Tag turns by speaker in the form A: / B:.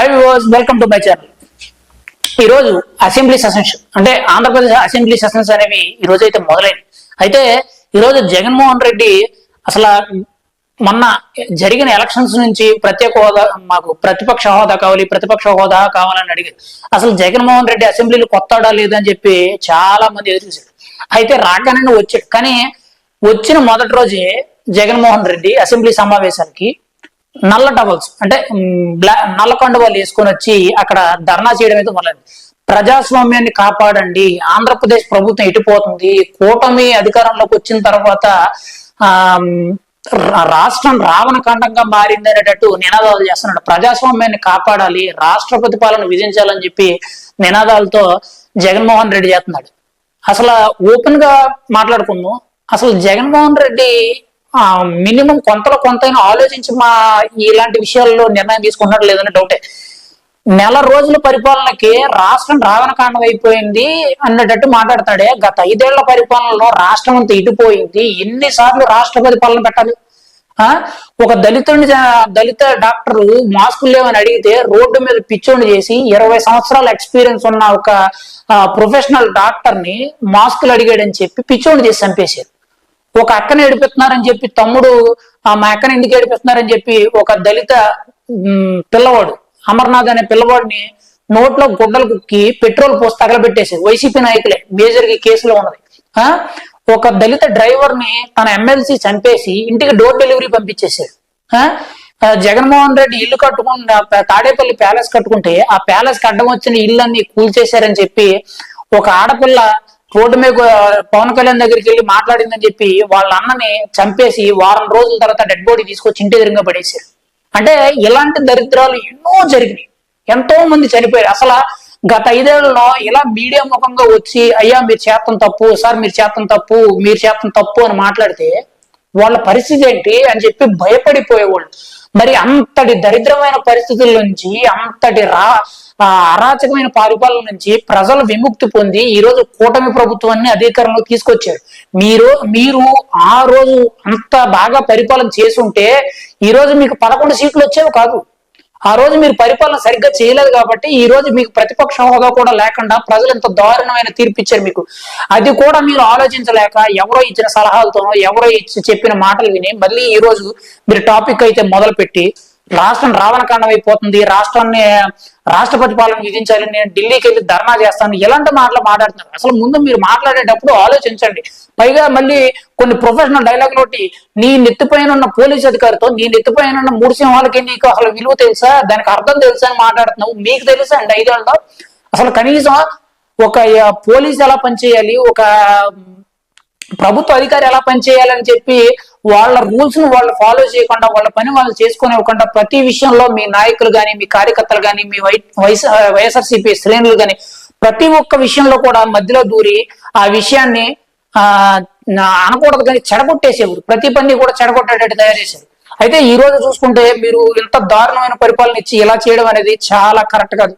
A: Hi viewers welcome to my channel ఈరోజు assembly sessions అంటే Andhra Pradesh assembly sessions అనేవి ఈ రోజు అయితే మొదలైనవి. అయితే ఈరోజు జగన్మోహన్ రెడ్డి అసలు మొన్న జరిగిన ఎలక్షన్స్ నుంచి ప్రత్యేక హోదా మాకు ప్రతిపక్ష హోదా కావాలి ప్రతిపక్ష హోదా కావాలని అడిగారు. అసలు జగన్మోహన్ రెడ్డి అసెంబ్లీలో కొత్తాడా లేదని చెప్పి చాలా మంది ఎదురు చూశారు. అయితే రాగానే వచ్చాడు. కానీ వచ్చిన మొదటి రోజే జగన్మోహన్ రెడ్డి అసెంబ్లీ సమావేశానికి నల్ల టవల్స్ అంటే బ్లాక్ బ్లా- నల్ల కండువాలు వేసుకొని వచ్చి అక్కడ ధర్నా చేయడం అయితే మొదలైంది. ప్రజాస్వామ్యాన్ని కాపాడండి. ఆంధ్రప్రదేశ్ ప్రభుత్వం ఎటుపోతుంది కూటమి అధికారంలోకి వచ్చిన తర్వాత ఆ రాష్ట్రం రావణకాండంగా మారింది అనేటట్టు నినాదాలు చేస్తున్నాడు. ప్రజాస్వామ్యాన్ని కాపాడాలి రాష్ట్రపతి పాలన విధించాలని చెప్పి నినాదాలతో జగన్మోహన్ రెడ్డి చేస్తున్నాడు. అసలు ఓపెన్గా మాట్లాడుకుందాం. అసలు జగన్మోహన్ రెడ్డి మినిమం కొంతలో కొంతైనా ఆలోచించి మా ఇలాంటి విషయాల్లో నిర్ణయం తీసుకుంటున్నాడు లేదని డౌటే. నెల రోజుల పరిపాలనకి రాష్ట్రం రావణకాండం అయిపోయింది అన్నట్టు మాట్లాడతాడే. గత ఐదేళ్ళ పరిపాలనలో రాష్ట్రం అంతా ఇటుపోయింది. ఎన్నిసార్లు రాష్ట్రపతి పాలన పెట్టాలి? ఆ? ఒక దళితుడిని దళిత డాక్టర్ మాస్కులు లేవని అడిగితే రోడ్డు మీద పిచ్చోని చేసి ఇరవై సంవత్సరాల ఎక్స్పీరియన్స్ ఉన్న ఒక ప్రొఫెషనల్ డాక్టర్ని మాస్కులు అడిగాడని చెప్పి పిచ్చోని చేసి చంపేశారు. ఒక అక్కని ఏడిపిస్తున్నారని చెప్పి తమ్ముడు ఆ మా అక్కని ఎందుకు ఏడిపిస్తున్నారని చెప్పి ఒక దళిత పిల్లవాడు అమర్నాథ్ అనే పిల్లవాడిని నోట్లో గుడ్డలు కుక్కి పెట్రోల్ పోసి తగలబెట్టేసారు వైసీపీ నాయకులే మేజర్గా కేసులో ఉన్నది. ఆ? ఒక దళిత డ్రైవర్ని తన ఎమ్మెల్సీ చంపేసి ఇంటికి డోర్ డెలివరీ పంపించేశారు ఆ? జగన్మోహన్ రెడ్డి ఇల్లు కట్టుకుని తాడేపల్లి ప్యాలెస్ కట్టుకుంటే ఆ ప్యాలెస్కి అడ్డం వచ్చిన అన్ని కూల్చేశారని చెప్పి ఒక ఆడపిల్ల రోడ్డు మీద పవన్ కళ్యాణ్ దగ్గరికి వెళ్ళి మాట్లాడిందని చెప్పి వాళ్ళ అన్నని చంపేసి వారం రోజుల తర్వాత డెడ్ బాడీ తీసుకొచ్చి ఇంటి ఎదురుగా పడేశారు. అంటే ఇలాంటి దరిద్రాలు ఎన్నో జరిగినాయి. ఎంతో మంది చనిపోయారు. అసలు గత ఐదేళ్ళలో ఇలా మీడియా ముఖంగా వచ్చి అయ్యా మీరు చేతం తప్పు సార్ మీరు చేతం తప్పు మీరు చేతం తప్పు అని మాట్లాడితే వాళ్ళ పరిస్థితి ఏంటి అని చెప్పి భయపడిపోయేవాళ్ళు. మరి అంతటి దరిద్రమైన పరిస్థితుల నుంచి అంతటి రా అరాచకమైన పరిపాలన నుంచి ప్రజలు విముక్తి పొంది ఈ రోజు కూటమి ప్రభుత్వాన్ని అధికారంలో తీసుకొచ్చారు. మీరు మీరు ఆ రోజు అంత బాగా పరిపాలన చేసుంటే ఈ రోజు మీకు పదకొండు సీట్లు వచ్చేవి కాదు. ఆ రోజు మీరు పరిపాలన సరిగ్గా చేయలేదు కాబట్టి ఈ రోజు మీకు ప్రతిపక్ష హోదా కూడా లేకుండా ప్రజలు ఎంత దారుణమైన తీర్పు ఇచ్చారు మీకు. అది కూడా మీరు ఆలోచించలేక ఎవరో ఇచ్చిన సలహాలతోనో ఎవరో ఇచ్చి చెప్పిన మాటలు విని మళ్ళీ ఈ రోజు మీరు టాపిక్ అయితే మొదలు పెట్టి రాష్ట్రం రావణకాండం అయిపోతుంది. రాష్ట్రాన్ని రాష్ట్రపతి పాలన విధించాలి. నేను ఢిల్లీకి వెళ్ళి ధర్నా చేస్తాను. ఇలాంటి మాటలు మాట్లాడుతున్నారు. అసలు ముందు మీరు మాట్లాడేటప్పుడు ఆలోచించండి. పైగా మళ్ళీ కొన్ని ప్రొఫెషనల్ డైలాగ్ లోటి నీ నెత్తిపైన ఉన్న పోలీస్ అధికారితో నీ నెత్తిపైన ఉన్న మూడు సింహాలకి నీకు అసలు విలువ తెలుసా? దానికి అర్థం తెలుసా అని మాట్లాడుతున్నావు. మీకు తెలుసా అండి ఐదేళ్ళలో? అసలు కనీసం ఒక పోలీస్ ఎలా పనిచేయాలి? ఒక ప్రభుత్వ అధికారి ఎలా పనిచేయాలని చెప్పి వాళ్ళ రూల్స్ను వాళ్ళు ఫాలో చేయకుండా వాళ్ళ పని వాళ్ళు చేసుకునివ్వకుండా ప్రతి విషయంలో మీ నాయకులు గాని మీ కార్యకర్తలు గాని మీ వై వైఎస్ వైఎస్ఆర్సీపీ శ్రేణులు గాని ప్రతి ఒక్క విషయంలో కూడా మధ్యలో దూరి ఆ విషయాన్ని ఆ అనకూడదు కానీ చెడగొట్టేసేవారు. ప్రతి పని కూడా చెడగొట్టేటట్టు తయారు చేశారు అయితే ఈ రోజు చూసుకుంటే మీరు ఇంత దారుణమైన పరిపాలన ఇచ్చి ఇలా చేయడం అనేది చాలా కరెక్ట్ కాదు.